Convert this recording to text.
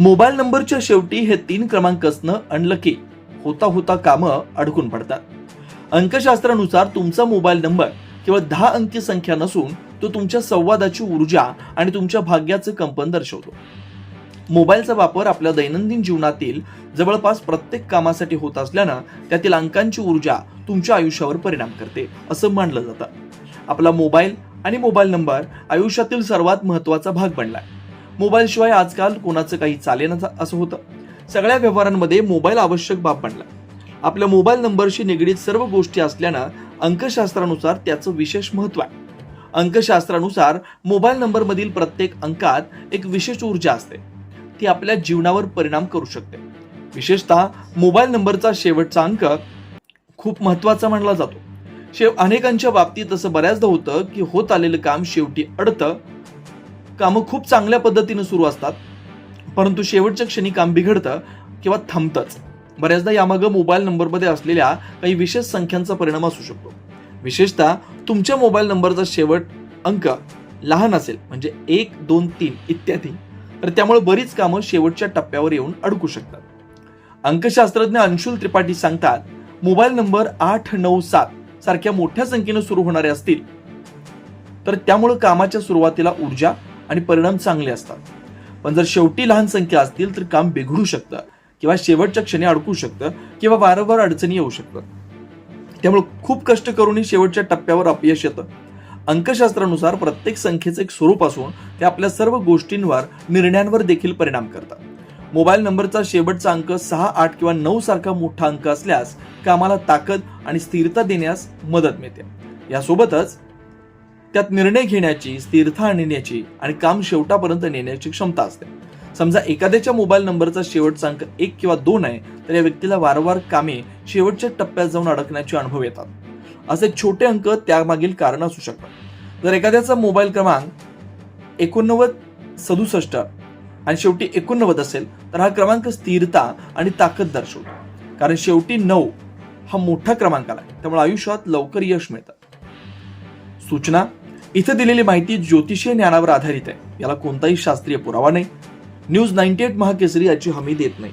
Mobile नंबरच्या शेवटी हे तीन क्रमांक असणं अनलकी होता होता कामं अडकून पडतात. अंकशास्त्रानुसार तुमचा मोबाईल नंबर केवळ दहा अंकी संख्या नसून तो तुमच्या संवादाची ऊर्जा आणि तुमच्या भाग्याचं कंपन दर्शवतो. मोबाईलचा वापर आपल्या दैनंदिन जीवनातील जवळपास प्रत्येक कामासाठी होत असल्यानं त्यातील अंकांची ऊर्जा तुमच्या आयुष्यावर परिणाम करते असं मानलं जातं. आपला मोबाईल आणि मोबाईल नंबर आयुष्यातील सर्वात महत्त्वाचा भाग बनलाय. मोबाईलशिवाय आजकाल कोणाचं काही चालेल असं होतं. सगळ्या व्यवहारांमध्ये मोबाईल आवश्यक बाब बनला. आपल्या मोबाईल नंबरशी निगडीत सर्व गोष्टी असल्यानं अंकशास्त्रानुसार त्याचं विशेष महत्त्व आहे. अंकशास्त्रानुसार मोबाईल नंबरमधील प्रत्येक अंकात एक विशेष ऊर्जा असते. ती आपल्या जीवनावर परिणाम करू शकते. विशेषतः मोबाईल नंबरचा शेवटचा अंक खूप महत्त्वाचा मानला जातो. शेव अनेकांच्या बाबतीत असं बऱ्याचदा होतं की होत आलेलं काम शेवटी अडतं कामं खूप चांगल्या पद्धतीनं सुरू असतात परंतु शेवटच्या क्षणी काम बिघडतं किंवा थांबतंच. बऱ्याचदा यामागं मोबाईल नंबरमध्ये असलेल्या काही विशेष संख्यांचा परिणाम असू शकतो. विशेषतः तुमच्या मोबाईल नंबरचा शेवट अंक लहान असेल म्हणजे एक दोन तीन इत्यादी तर त्यामुळे बरीच कामं शेवटच्या टप्प्यावर येऊन अडकू शकतात. अंकशास्त्रज्ञ अंशुल त्रिपाठी सांगतात मोबाईल नंबर आठ नऊ सात सारख्या मोठ्या संख्येनं सुरू होणारे असतील तर त्यामुळे कामाच्या सुरुवातीला ऊर्जा आणि परिणाम चांगले असतात. पण जर शेवटी लहान संख्या असतील तर काम बिघडू शकतं किंवा शेवटच्या क्षणी अडकू शकतं किंवा वारंवार अडचणी येऊ शकतात. त्यामुळे खूप कष्ट करूनही शेवटच्या टप्प्यावर अपयश येतं. अंकशास्त्रानुसार प्रत्येक संख्येचं एक स्वरूप असून ते आपल्या सर्व गोष्टींवर निर्णयांवर देखील परिणाम करतात. मोबाईल नंबरचा शेवटचा अंक सहा आठ किंवा नऊ सारखा मोठा अंक असल्यास कामाला ताकद आणि स्थिरता देण्यास मदत मिळते. यासोबतच त्यात निर्णय घेण्याची स्थिरता आणण्याची आणि काम शेवटापर्यंत नेण्याची क्षमता असते. समजा एखाद्याच्या मोबाईल नंबरचा शेवटचा अंक एक किंवा दोन आहे तर या व्यक्तीला वारंवार कामे शेवटच्या टप्प्यात जाऊन अडकण्याचे अनुभव येतात. असे छोटे अंक त्यामागील कारण असू शकतात. जर एखाद्याचा मोबाईल क्रमांक एकोणनव्वद सदुसष्ट आणि शेवटी एकोणनव्वद असेल तर हा क्रमांक स्थिरता आणि ताकद दर्शवतो. कारण शेवटी नऊ हा मोठा क्रमांक आला त्यामुळे आयुष्यात लवकर यश मिळतं. सूचना इथं दिलेली माहिती ज्योतिषीय ज्ञानावर आधारित आहे. याला कोणताही शास्त्रीय पुरावा नाही. न्यूज नाईन्टी एट महाकेसरी याची हमी देत नाही.